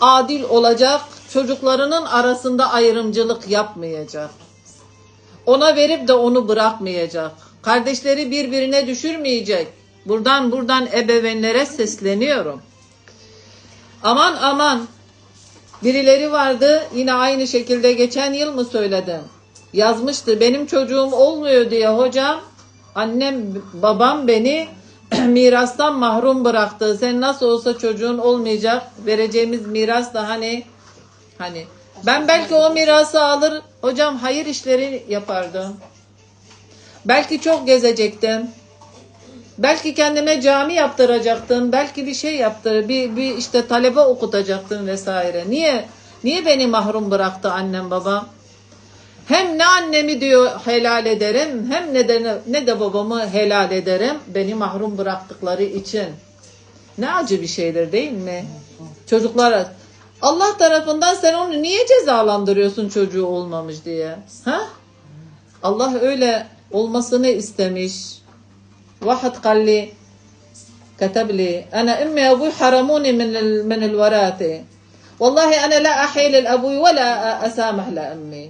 adil olacak, çocuklarının arasında ayrımcılık yapmayacak. Ona verip de onu bırakmayacak. Kardeşleri birbirine düşürmeyecek. Buradan buradan ebeveynlere sesleniyorum. Aman aman. Birileri vardı yine aynı şekilde geçen yıl mı söyledim? Yazmıştı benim çocuğum olmuyor diye hocam. Annem babam beni mirastan mahrum bıraktı. Sen nasıl olsa çocuğun olmayacak. Vereceğimiz miras da hani hani ben belki o mirası alır hocam hayır işleri yapardım. Belki çok gezecektim. Belki kendime cami yaptıracaktım. Belki bir şey yaptır, bir, bir işte talebe okutacaktım vesaire. Niye? Niye beni mahrum bıraktı annem babam? Hem ne annemi diyor helal ederim, hem ne de, ne de babamı helal ederim. Beni mahrum bıraktıkları için. Ne acı bir şeydir değil mi? Çocuklara Allah tarafından sen onu niye cezalandırıyorsun çocuğu olmamış diye? Ha? Allah öyle olmasını istemiş. واحد قال لي كتب لي أنا أمي وأبوي حرموني من ال- من الوراثة والله أنا لا أحيل لأبوي ولا أسامح لأمي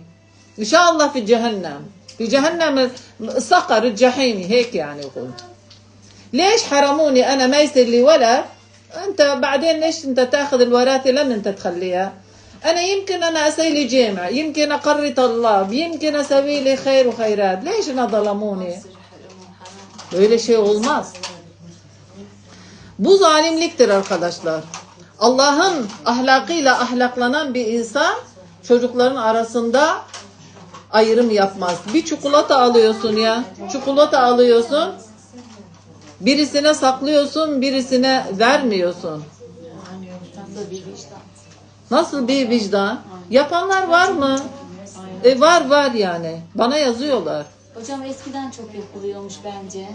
إن شاء الله في جهنم. في جهنم الصقر الجحيمي هيك يعني يقول. ليش حرموني أنا ما يصير لي ولد أنت بعدين ليش أنت تأخذ الوراثة؟ لن أنت تخليها. أنا يمكن أنا أسوي لي جامع يمكن أقري طلاب يمكن أسوي لي خير وخيرات. ليش أنا ظلموني؟ Böyle şey olmaz. Bu zalimliktir arkadaşlar. Allah'ın ahlakıyla ahlaklanan bir insan çocukların arasında ayrım yapmaz. Bir çikolata alıyorsun ya. Çikolata alıyorsun. Birisine saklıyorsun, birisine vermiyorsun. Nasıl bir vicdan? Yapanlar var mı? E var var yani. Bana yazıyorlar. Hocam eskiden çok yapılıyormuş bence.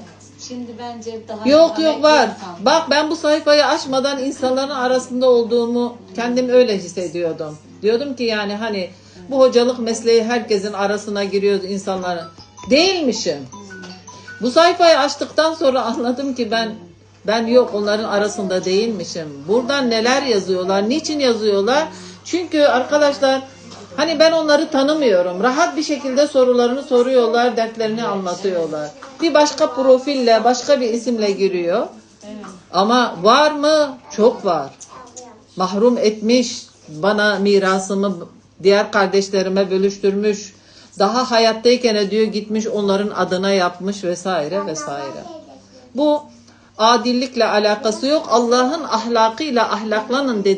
Şimdi bence daha Yok yok var. insan. Bak ben bu sayfayı açmadan insanların arasında olduğumu kendim öyle hissediyordum. Diyordum ki yani hani bu hocalık mesleği herkesin arasına giriyor insanların. Değilmişim. Bu sayfayı açtıktan sonra anladım ki ben ben yok onların arasında değilmişim. Buradan neler yazıyorlar? Niçin yazıyorlar? Çünkü arkadaşlar hani ben onları tanımıyorum. Rahat bir şekilde sorularını soruyorlar, dertlerini anlatıyorlar. Bir başka profille, başka bir isimle giriyor. Ama var mı? Çok var. Mahrum etmiş, bana mirasımı diğer kardeşlerime bölüştürmüş. Daha hayattayken diyor gitmiş onların adına yapmış vesaire vesaire. Bu adillikle alakası yok. Allah'ın ahlakıyla ahlaklanın dedi.